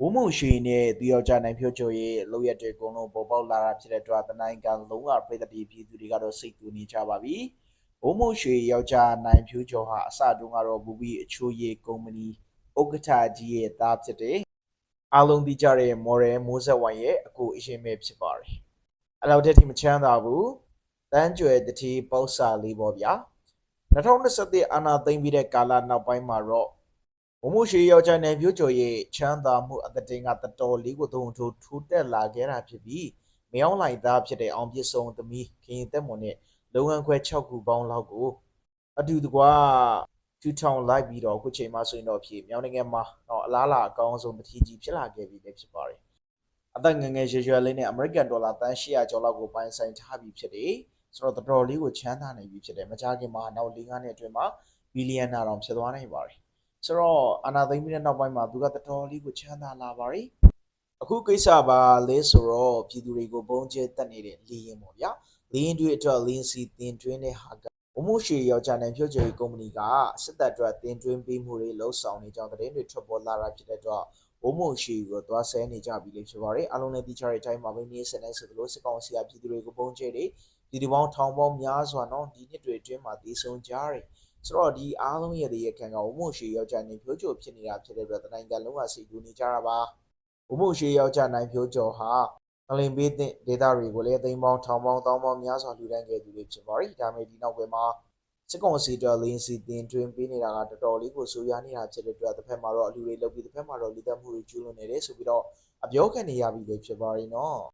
ဝုံမုံရွှေနဲ့သူယောက်ျားနိုင်ဖြိုးချိုရဲ့လောက်ရက်တွေအကုန်လုံးပေါ်ပေါက်လာတာဖြစ်တဲ့အတွက်တနိုင်ကလုံးဝပြည်သက်ပြည်ပြည်သူတွေကတော့စိတ်တူနေကြပါပြီဝုံမုံရွှေယောက်ျားနိုင်ဖြိုးချိုဟာအစတုန်းကတော့ဘူဘီအချိုးရည်ကုမ္ပဏီဥက္ကဋ္ဌကြီးရဲ့သားဖြစ်တဲ့အားလုံးသိကြတဲ့မော်ရယ်မိုးဆက်ဝိုင်ရဲ့အကိုအရှင်ပဲဖြစ်ပါတယ်အဲ့လောက်တည်းထိမချမ်းသာဘူးတန်းကျွယ်တတိပေါက်စာလေးပေါ့ဗျာ2021အာနာသိမ့်ပြီးတဲ့ကာလနောက်ပိုင်းမှာတော့ မမိုရှိယောက်ျားနယ်ပြိုးကျော်ရဲ့ချမ်းသာမှုအသတင်ကတတော်လေးကိုသုံးထိုးထိုးတက်လာခဲ့တာဖြစ်ပြီးမယောင်းလိုက်သားဖြစ်တဲ့အောင်ပြစ်ဆုံးသမီးခင်ရင်တက်မွန်နဲ့လုံငန်းခွဲ6ခုပေါင်းလောက်ကိုအတူတကွာထူထောင်လိုက်ပြီးတော့အခုချိန်မှဆိုရင်တော့ဖြစ်မြောင်းနိုင်ငံမှာတော့အလားလာအကောင်းဆုံးတတိကြီးဖြစ်လာခဲ့ပြီလည်းဖြစ်ပါတယ်အသက်ငယ်ငယ်ရွယ်ရွယ်လေးနဲ့အမေရိကန်ဒေါ်လာတန်း800ကျော်လောက်ကိုပိုင်ဆိုင်ထားပြီးဖြစ်တယ်ဆိုတော့တတော်လေးကိုချမ်းသာနေပြီဖြစ်တယ်မကြခင်မှာနောက်၄၅နှစ်အတွင်းမှာဘီလီယံနာတောင်ဖြစ်သွားနိုင်ပါတယ် ဆိုတော့အာနာသိမ့်ပြီးတဲ့နောက်ပိုင်းမှာသူကတော်တော်လေးကိုချမ်းသာလာပါတယ်အခုကိစ္စပါလဲဆိုတော့ပြည်သူတွေကိုပုံကျဲတက်နေတဲ့လီရင်ပေါ့ဗျာလီရင်တွေအတွက်လင်းစီတင်တွင်းတဲ့ဟာကဘုံမို့ရှေယောက်ျားနဲ့ဖြိုးချယ်ကုမ္ပဏီကစစ်တပ်အတွက်တင်တွင်းပေးမှုတွေလှုပ်ဆောင်နေကြောင်းသတင်းတွေထွက်ပေါ်လာတာဖြစ်တဲ့အတွက်ဘုံမို့ရှေကိုသွားဆဲနေကြပြီလေဖြစ်ပါတယ်အလုံးနဲ့တိကျတဲ့အတိုင်းမှာပဲနေစနေဆိုလို့စစ်ကောင်စီကပြည်သူတွေကိုပုံကျဲတယ်ပြည်သူပေါင်းထောင်ပေါင်းများစွာနော်ဒီနှစ်တွေအတွင်းမှာတည်ဆုံကြတယ် ဆိုတော့ဒီအားလုံးရဲ့တည်းရခံကဝမို့ရှိယောက်ျားနိုင်ဖြိုးကျော်ဖြစ်နေတာဖြစ်တဲ့အတွက်တနိုင်ငံလုံးကစိတ်ကူးနေကြတာပါဝမို့ရှိယောက်ျားနိုင်ဖြိုးကျော်ဟာအလင်ပေးတဲ့ဒေတာတွေကိုလည်းသိမ်းပေါင်းထောင်ပေါင်းတောင်းပေါင်းများစွာလူတန်းခဲ့သူတွေဖြစ်ပါရီဒါမဲ့ဒီနောက်ွယ်မှာစစ်ကောင်စီတော်လင်းစီတင်တွင်ပေးနေတာကတော်တော်လေးကိုဆိုးရွားနေတာဖြစ်တဲ့အတွက်တစ်ဖက်မှာတော့အလူတွေလုပ်ပြီးတစ်ဖက်မှာတော့လူသက်မှုတွေကျူးလွန်နေတယ်ဆိုပြီးတော့အပြောခံနေရပြီလေဖြစ်ပါရီနော်